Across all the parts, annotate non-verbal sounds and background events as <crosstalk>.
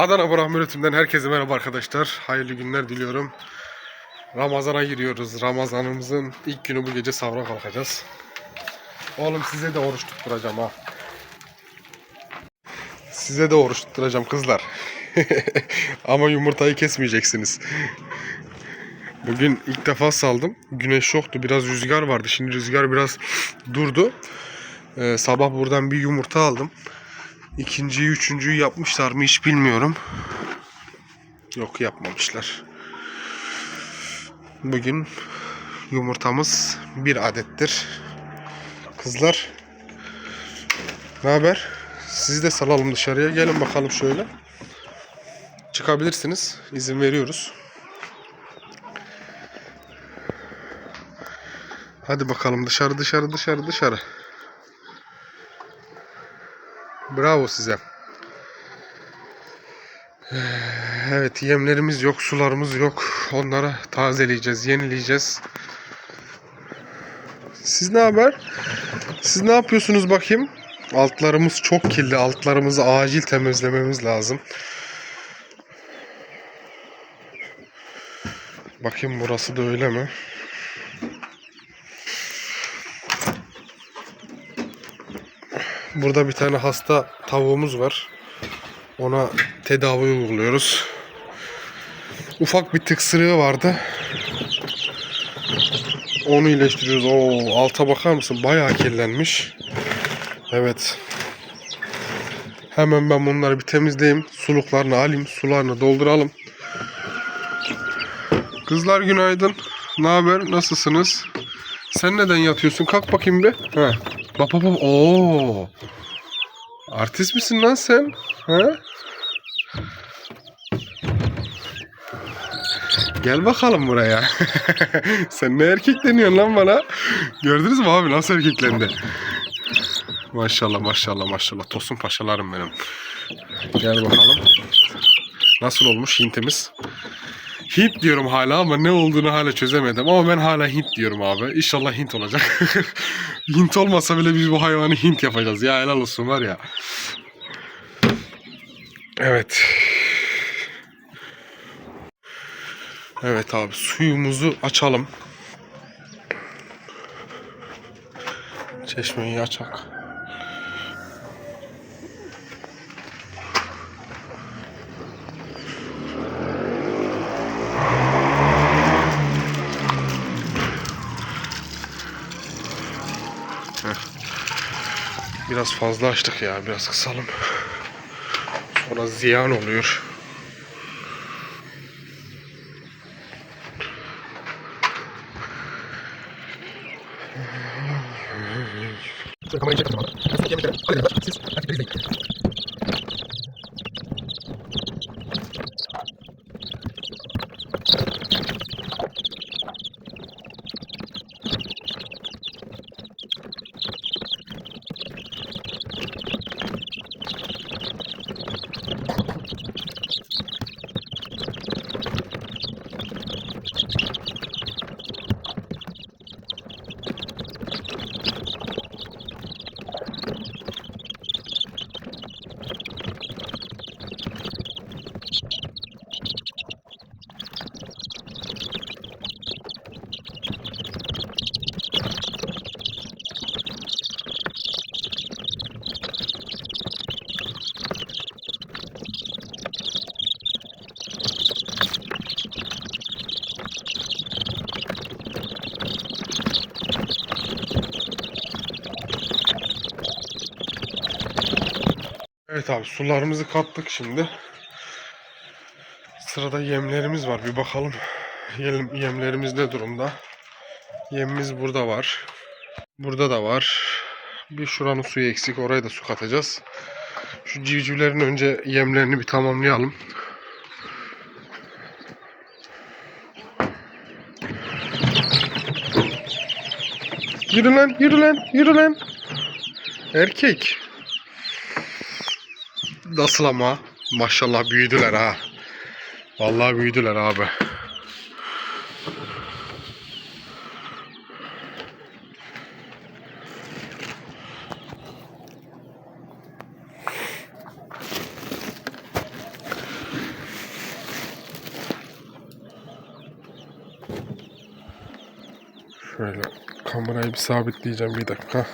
Adana Burak Üretim'den herkese merhaba arkadaşlar. Hayırlı günler diliyorum. Ramazana giriyoruz. Ramazanımızın ilk günü bu gece sahura kalkacağız. Oğlum size de oruç tutturacağım ha. Size de oruç tutturacağım kızlar. <laughs> Ama yumurtayı kesmeyeceksiniz. Bugün ilk defa saldım. Güneş yoktu. Biraz rüzgar vardı. Şimdi rüzgar biraz durdu. Ee, sabah buradan bir yumurta aldım. İkinciyi, üçüncüyü yapmışlar mı hiç bilmiyorum. Yok yapmamışlar. Bugün yumurtamız bir adettir. Kızlar ne haber? Sizi de salalım dışarıya. Gelin bakalım şöyle. Çıkabilirsiniz. İzin veriyoruz. Hadi bakalım dışarı dışarı dışarı dışarı. Bravo size. Evet yemlerimiz yok, sularımız yok. Onları tazeleyeceğiz, yenileyeceğiz. Siz ne haber? Siz ne yapıyorsunuz bakayım? Altlarımız çok kirli. Altlarımızı acil temizlememiz lazım. Bakayım burası da öyle mi? Burada bir tane hasta tavuğumuz var. Ona tedavi uyguluyoruz. Ufak bir tıksırığı vardı. Onu iyileştiriyoruz. Oo, alta bakar mısın? Bayağı kirlenmiş. Evet. Hemen ben bunları bir temizleyeyim. Suluklarını alayım. Sularını dolduralım. Kızlar günaydın. Ne haber? Nasılsınız? Sen neden yatıyorsun? Kalk bakayım bir. He. Bak bak bak. Artist misin lan sen? He? Gel bakalım buraya. <laughs> sen ne erkekleniyorsun lan bana? Gördünüz mü abi nasıl erkeklendi? Maşallah maşallah maşallah. Tosun paşalarım benim. Gel bakalım. Nasıl olmuş hintimiz? Hint diyorum hala ama ne olduğunu hala çözemedim. Ama ben hala Hint diyorum abi. İnşallah Hint olacak. <laughs> Hint olmasa bile biz bu hayvanı Hint yapacağız. Ya helal olsun var ya. Evet. Evet abi suyumuzu açalım. Çeşmeyi açak. Biraz fazla açtık ya. Biraz kısalım. Sonra ziyan oluyor. Evet abi sularımızı kattık şimdi. Sırada yemlerimiz var. Bir bakalım yem, yemlerimiz ne durumda. Yemimiz burada var. Burada da var. Bir şuranın suyu eksik. Oraya da su katacağız. Şu civcivlerin önce yemlerini bir tamamlayalım. Yürü lan, yürü lan, yürü lan. Erkek nasıl ama? Maşallah büyüdüler ha. Vallahi büyüdüler abi. Şöyle kamerayı bir sabitleyeceğim bir dakika.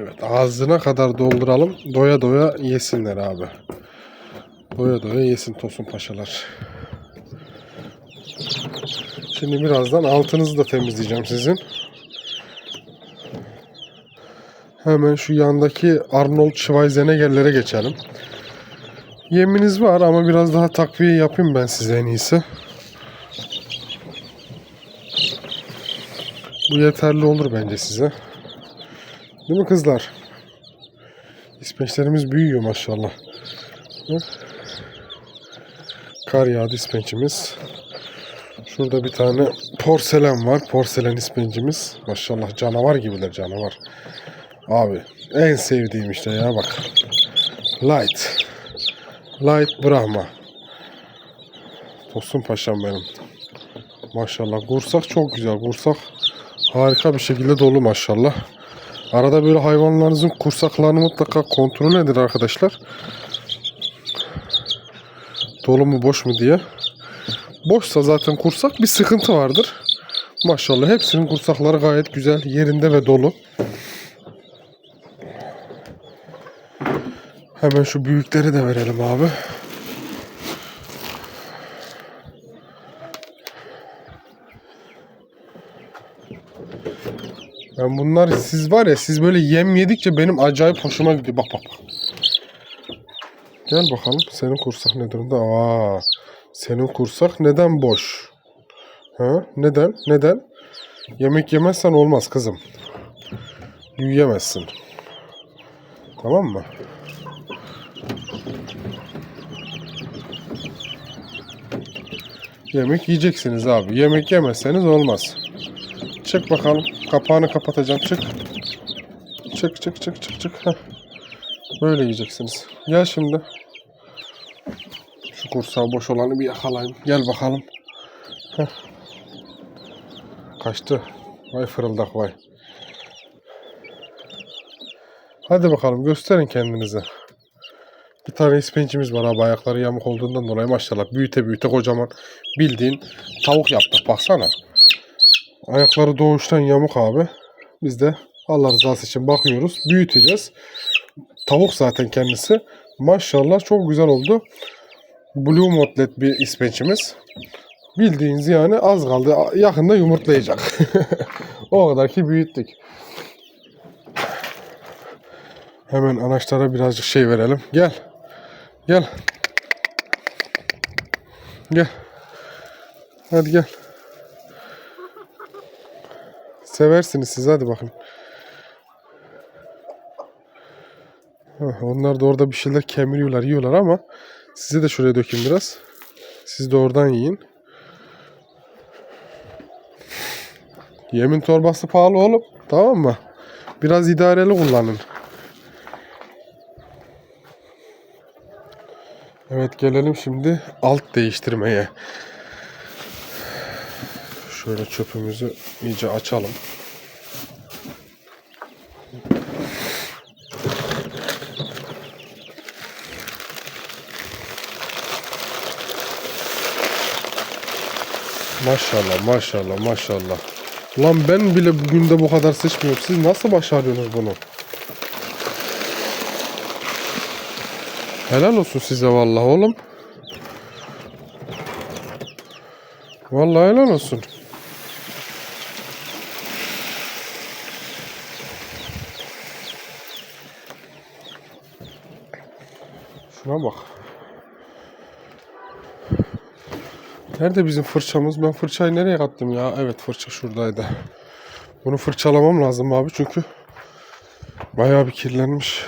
Evet ağzına kadar dolduralım. Doya doya yesinler abi. Doya doya yesin Tosun Paşalar. Şimdi birazdan altınızı da temizleyeceğim sizin. Hemen şu yandaki Arnold Schwarzenegger'lere geçelim. Yeminiz var ama biraz daha takviye yapayım ben size en iyisi. Bu yeterli olur bence size. Değil mi kızlar? İspençlerimiz büyüyor maşallah. Kar yağdı ispençimiz. Şurada bir tane porselen var. Porselen ispencimiz. Maşallah canavar gibiler canavar. Abi en sevdiğim işte ya bak. Light. Light Brahma. Tosun paşam benim. Maşallah. Kursak çok güzel. Kursak harika bir şekilde dolu maşallah. Arada böyle hayvanlarınızın kursaklarını mutlaka kontrol edin arkadaşlar. Dolu mu boş mu diye. Boşsa zaten kursak bir sıkıntı vardır. Maşallah hepsinin kursakları gayet güzel yerinde ve dolu. Hemen şu büyükleri de verelim abi. Ben bunlar siz var ya siz böyle yem yedikçe benim acayip hoşuma gidiyor. Bak bak bak. Gel bakalım senin kursak ne durumda? Aa, senin kursak neden boş? Ha? Neden? Neden? Yemek yemezsen olmaz kızım. Büyüyemezsin. Tamam mı? Yemek yiyeceksiniz abi. Yemek yemezseniz olmaz. Çık bakalım. Kapağını kapatacağım. Çık. Çık çık çık çık çık. Heh. Böyle yiyeceksiniz. Gel şimdi. Şu kursağı boş olanı bir yakalayayım. Gel bakalım. Heh. Kaçtı. Vay fırıldak vay. Hadi bakalım gösterin kendinizi. Bir tane ispencimiz var abi ayakları yamuk olduğundan dolayı maşallah büyüte büyüte kocaman bildiğin tavuk yaptık baksana. Ayakları doğuştan yamuk abi. Biz de Allah rızası için bakıyoruz. Büyüteceğiz. Tavuk zaten kendisi. Maşallah çok güzel oldu. Blue Motlet bir ispençimiz. Bildiğiniz yani az kaldı. Yakında yumurtlayacak. <laughs> o kadar ki büyüttük. Hemen anaçlara birazcık şey verelim. Gel. Gel. Gel. Hadi gel. Seversiniz siz hadi bakın. Onlar da orada bir şeyler kemiriyorlar, yiyorlar ama size de şuraya dökeyim biraz. Siz de oradan yiyin. Yemin torbası pahalı oğlum. Tamam mı? Biraz idareli kullanın. Evet gelelim şimdi alt değiştirmeye. Şöyle çöpümüzü iyice açalım. Maşallah maşallah maşallah. Lan ben bile bugün de bu kadar sıçmıyorum. Siz nasıl başarıyorsunuz bunu? Helal olsun size vallahi oğlum. Vallahi helal olsun. Şuna bak. Nerede bizim fırçamız? Ben fırçayı nereye kattım ya? Evet fırça şuradaydı. Bunu fırçalamam lazım abi çünkü bayağı bir kirlenmiş.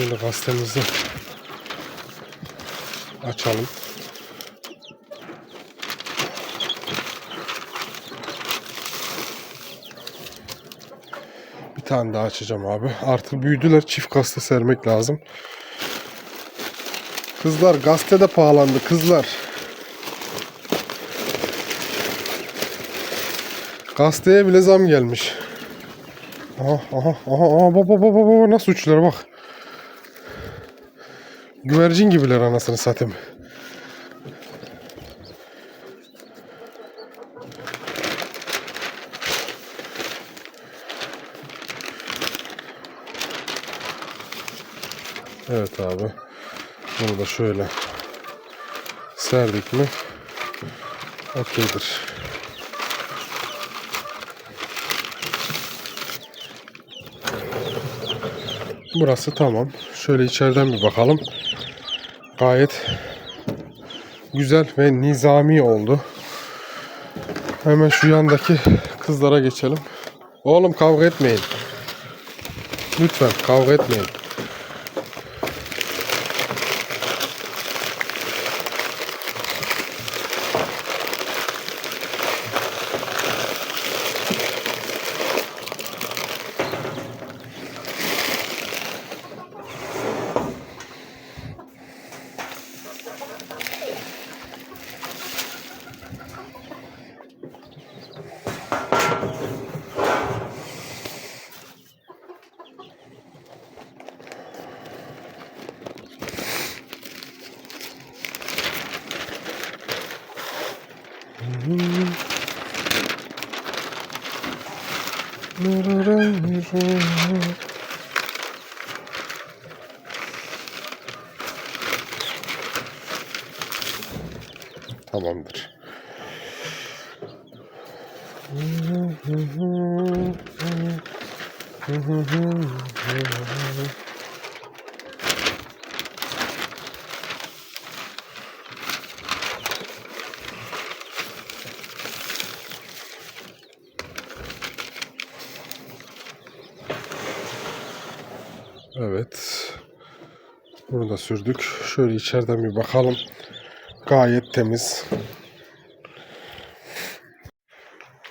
Şöyle gazetemizi açalım. Bir tane daha açacağım abi. Artık büyüdüler. Çift gazete sermek lazım. Kızlar gazete de pahalandı kızlar. Gazeteye bile zam gelmiş. Aha aha aha aha baba baba baba nasıl uçuyorlar bak. Güvercin gibiler anasını satayım. Evet abi. Bunu da şöyle serdik mi okeydir. Burası tamam. Şöyle içeriden bir bakalım. Gayet güzel ve nizami oldu. Hemen şu yandaki kızlara geçelim. Oğlum kavga etmeyin. Lütfen kavga etmeyin. Tamamdır. <laughs> Evet. Bunu da sürdük. Şöyle içeriden bir bakalım. Gayet temiz.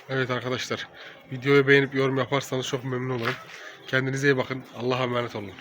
Evet arkadaşlar. Videoyu beğenip yorum yaparsanız çok memnun olurum. Kendinize iyi bakın. Allah'a emanet olun.